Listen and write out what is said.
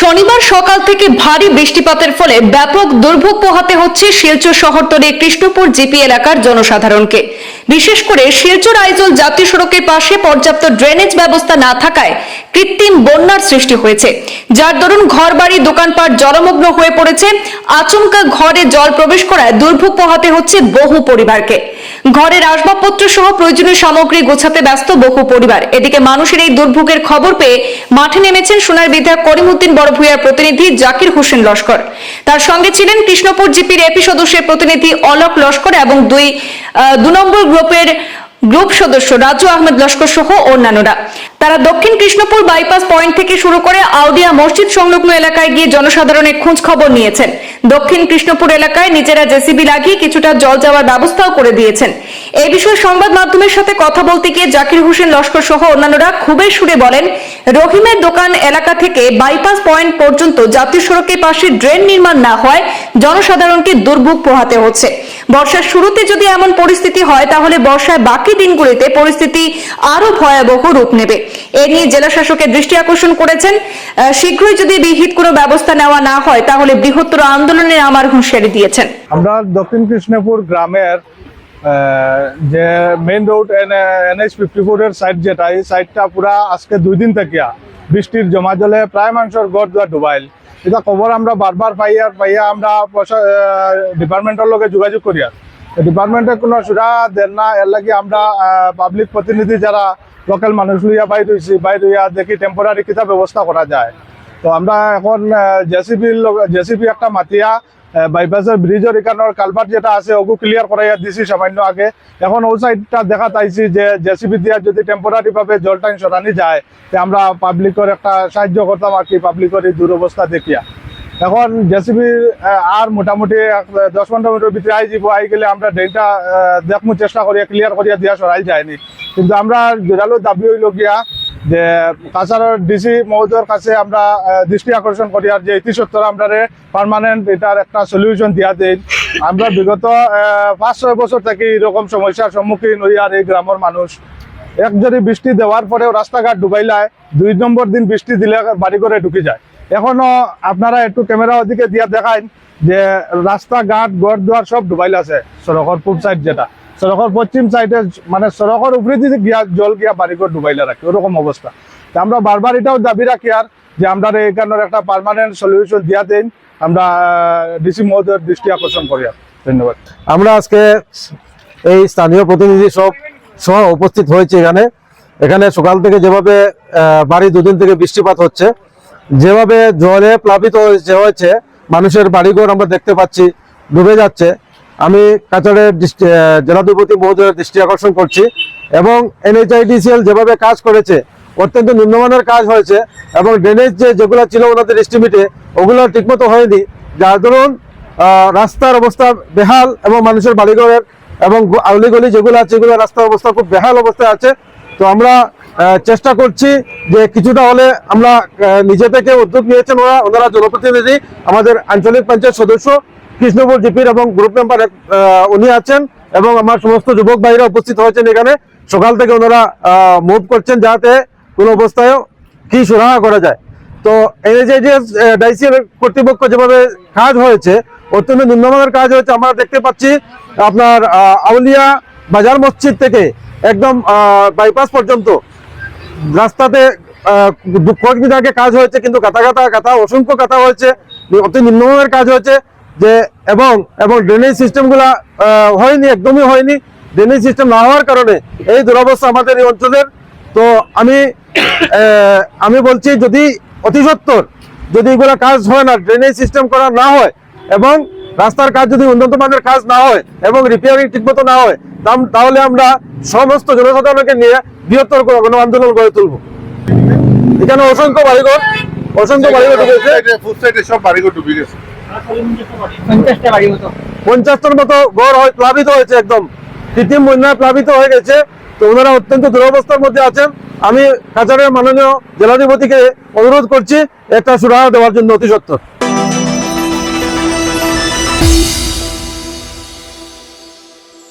শনিবার সকাল থেকে ভারী বৃষ্টিপাতের ফলে ব্যাপক দুর্ভোগ পোহাতে হচ্ছে শিলচর শহরতলি কৃষ্ণপুর জিপি এলাকার জনসাধারণকে। বিশেষ করে শিলচর আইজল জাতীয় সড়কের পাশে পর্যাপ্ত ড্রেনেজ ব্যবস্থা না থাকায় কৃত্রিম বন্যার সৃষ্টি হয়েছে। যার দরুন ঘরবাড়ি, দোকানপাট জলমগ্ন হয়ে পড়েছে। আচমকা ঘরে জল প্রবেশ করায় দুর্ভোগ পোহাতে হচ্ছে বহু পরিবারকে। ঘরের আসবাবপত্র সহ প্রয়োজনীয় সামগ্রী গোছাতে ব্যস্ত বহু পরিবার। এদিকে মানুষের এই দুর্ভোগের খবর পেয়ে মাঠে নেমেছেন সোনার বিধায়ক করিমউদ্দিন বড়ভূয়ার প্রতিনিধি জাকির হোসেন লস্কর। তার সঙ্গে ছিলেন কৃষ্ণপুর জিপির এপি সদস্যের প্রতিনিধি অলক লস্কর এবং দুই দু নম্বর গ্রুপের গ্রুপ সদস্য রাজু আহমেদ লস্কর সহ অন্যান্যরা। তারা দক্ষিণ কৃষ্ণপুর বাইপাস পয়েন্ট থেকে শুরু করে আউডিয়া মসজিদ সংলগ্ন এলাকায় গিয়ে জনসাধারণের খোঁজ খবর নিয়েছেন। দক্ষিণ কৃষ্ণপুর এলাকায় নিজেরা জেসিবি লাগিয়ে কিছুটা জল যাওয়ার ব্যবস্থাও করে দিয়েছেন। এই বিষয়ে সংবাদ মাধ্যমের সাথে কথা বলতে গিয়ে জাকির হোসেন লস্কর সহ অন্যান্যরা খুবই সুরে বলেন, রহিমের দোকান এলাকা থেকে বাইপাস পয়েন্ট পর্যন্ত জাতীয় সড়কের পাশে ড্রেন নির্মাণ না হয়, জনসাধারণকে দুর্ভোগ পোহাতে হচ্ছে। বর্ষার শুরুতে যদি এমন পরিস্থিতি হয়, তাহলে বর্ষায় বাকি দিনগুলিতে পরিস্থিতি আরও ভয়াবহ রূপ নেবে। এ নিয়ে জেলা শাসকের দৃষ্টি আকর্ষণ করেছেন। শীঘ্রই যদি বিহিত কোনো ব্যবস্থা নেওয়া না হয়, তাহলে বৃহত্তর আন্দোলনে আমার হুঁশিয়ারি দিয়েছেন। আমরা দক্ষিণ কৃষ্ণপুর গ্রামের যে main road N NH fifty ফোরের সাইড যেটা, এই সাইডটা পুরা আজকে দুই দিন থেকে বৃষ্টির জমা জলে প্রায় মানুষের গড় দুয়ার ডুবাইল। এটা খবর আমরা বারবার পাই আর পাইয়া আমরা ডিপার্টমেন্টের লগে যোগাযোগ করি আর। ডিপার্টমেন্টে কোনো সুরা দেন না, এর লাগে আমরা পাবলিক প্রতিনিধি যারা লোকাল মানুষ লইয়া বাইর হয়েছি বাইর হইয়া দেখি টেম্পোরারি কিতা ব্যবস্থা করা যায়। তো আমরা এখন জেসিবির জেসিবি একটা মাতিয়া বাইপাসের ব্রিজের এখানের কালভার্ট যেটা আছে ওগু ক্লিয়ার করাইয়া দিছি সামান্য আগে। এখন ওই সাইডটা দেখা পাইছি যে জেসিবি দিয়া যদি টেম্পোরারি ভাবে জলটা সরানি যায়, তে আমরা পাবলিকের একটা সাহায্য করতাম আর কি পাবলিকের এই দুরবস্থা দেখিয়া। এখন জেসিবি আর মোটামুটি দশ পনেরো মিনিটের ভিতরে আই যাব আই গেলে আমরা ড্রেনটা দেখমু, চেষ্টা করিয়া ক্লিয়ার করিয়া দিয়া সরাই যায়নি। কিন্তু আমরা জোরালো দাবি হইল গিয়া যে কাছাড়ের ডিসি মহোদয়ের কাছে আমরা দৃষ্টি আকর্ষণ করি আর যে ইতি সত্তর আমরা পার্মানেন্ট এটার একটা সলিউশন দিয়া দেই। আমরা বিগত পাঁচ ছয় বছর থেকে এরকম সমস্যার সম্মুখীন হই আর এই গ্রামের মানুষ। এক যদি বৃষ্টি দেওয়ার পরেও রাস্তাঘাট ডুবাইলায়, দুই নম্বর দিন বৃষ্টি দিলে বাড়ি করে ঢুকে যায়। এখনও আপনারা একটু ক্যামেরা ওদিকে দিয়া দেখায় যে রাস্তাঘাট ঘর দুয়ার সব ডুবাইল আছে সড়কের পূর্ব সাইড যেটা। সড়কের পশ্চিম সাইডে মানে সড়কের উপরে যদি গিয়া জল গিয়া বাড়ি করে ডুবাইলে রাখে ওরকম অবস্থা তা আমরা বারবার এটাও দাবি রাখি আর যে আমরা এখানের একটা পার্মানেন্ট সলিউশন দিয়া দেন আমরা ডিসি মহোদয়ের দৃষ্টি আকর্ষণ করি আর ধন্যবাদ। আমরা আজকে এই স্থানীয় প্রতিনিধি সব সহ উপস্থিত হয়েছে এখানে। এখানে সকাল থেকে যেভাবে বাড়ি দুদিন থেকে বৃষ্টিপাত হচ্ছে, যেভাবে জলে প্লাবিত হয়েছে, মানুষের বাড়িঘর আমরা দেখতে পাচ্ছি, ডুবে যাচ্ছে। আমি কাছাড়ের জেলাধিপতি মহোদয়ের দৃষ্টি আকর্ষণ করছি এবং এনএইচআইডিসিএল যেভাবে কাজ করেছে, অত্যন্ত নিম্নমানের কাজ হয়েছে এবং ড্রেনেজ যে যেগুলো ছিল ওনাদের এস্টিমেটে ওগুলো ঠিকমতো হয়নি। যার ধরুন রাস্তার অবস্থা বেহাল এবং মানুষের বাড়িঘরের এবং আউলিগলি যেগুলো আছে, এগুলো রাস্তার অবস্থা খুব বেহাল অবস্থায় আছে। তো আমরা চেষ্টা করছি যে কিছুটা হলে আমরা নিজে থেকে উদ্যোগ নিয়েছেন ওরা, ওনারা জনপ্রতিনিধি, আমাদের আঞ্চলিক পঞ্চায়েত সদস্য কৃষ্ণপুর জিপির এবং গ্রুপ মেম্বার উনি আছেন এবং আমার সমস্ত যুবক ভাইরা উপস্থিত হয়েছেন এখানে। সকাল থেকে ওনারা মুভ করছেন যাতে কোনো অবস্থায়ও কি সুরাহা করা যায়। তো এনএচআইডিএস ডাইসিএল কর্তৃপক্ষ যেভাবে কাজ হয়েছে, অত্যন্ত নিম্নমানের কাজ হয়েছে, আমরা দেখতে পাচ্ছি আপনার আউলিয়া বাজার মসজিদ থেকে একদম বাইপাস পর্যন্ত রাস্তাতে আগে কাজ হয়েছে, কিন্তু কাতা কাতা কাতা অসংখ্য কাতা হয়েছে, অতি নিম্নমানের কাজ হয়েছে। যে এবং এবং ড্রেনেজ সিস্টেমগুলা হয়নি, একদমই হয়নি। ড্রেনেজ সিস্টেম না হওয়ার কারণে এই দুরবস্থা আমাদের এই অঞ্চলের। তো আমি আমি বলছি যদি অতি সত্তর যদি এগুলা কাজ হয় না ড্রেনেজ সিস্টেম করা না হয় এবং রাস্তার কাজ যদি উন্নত মানের কাজ না হয় এবং রিপেয়ারিং ঠিকমতো না হয় তাহলে আমরা সমস্ত জনসাধারণকে নিয়ে বৃহত্তর গণ আন্দোলন গড়ে তুলব। এখানে অসংখ্য বাড়িঘর অসংখ্য বাড়িঘর ঢুকেছে সব বাড়িঘর ডুবে গেছে। পঞ্চাশটার মতো ঘর প্লাবিত হয়েছে একদম। কৃত্রিম বন্যায় প্লাবিত হয়ে গেছে। তো ওনারা অত্যন্ত দুরবস্থার মধ্যে আছেন। আমি কাছাড়ের মাননীয় জেলাধিপতিকে অনুরোধ করছি, একটা সুরাহা দেওয়ার জন্য অতি সত্তর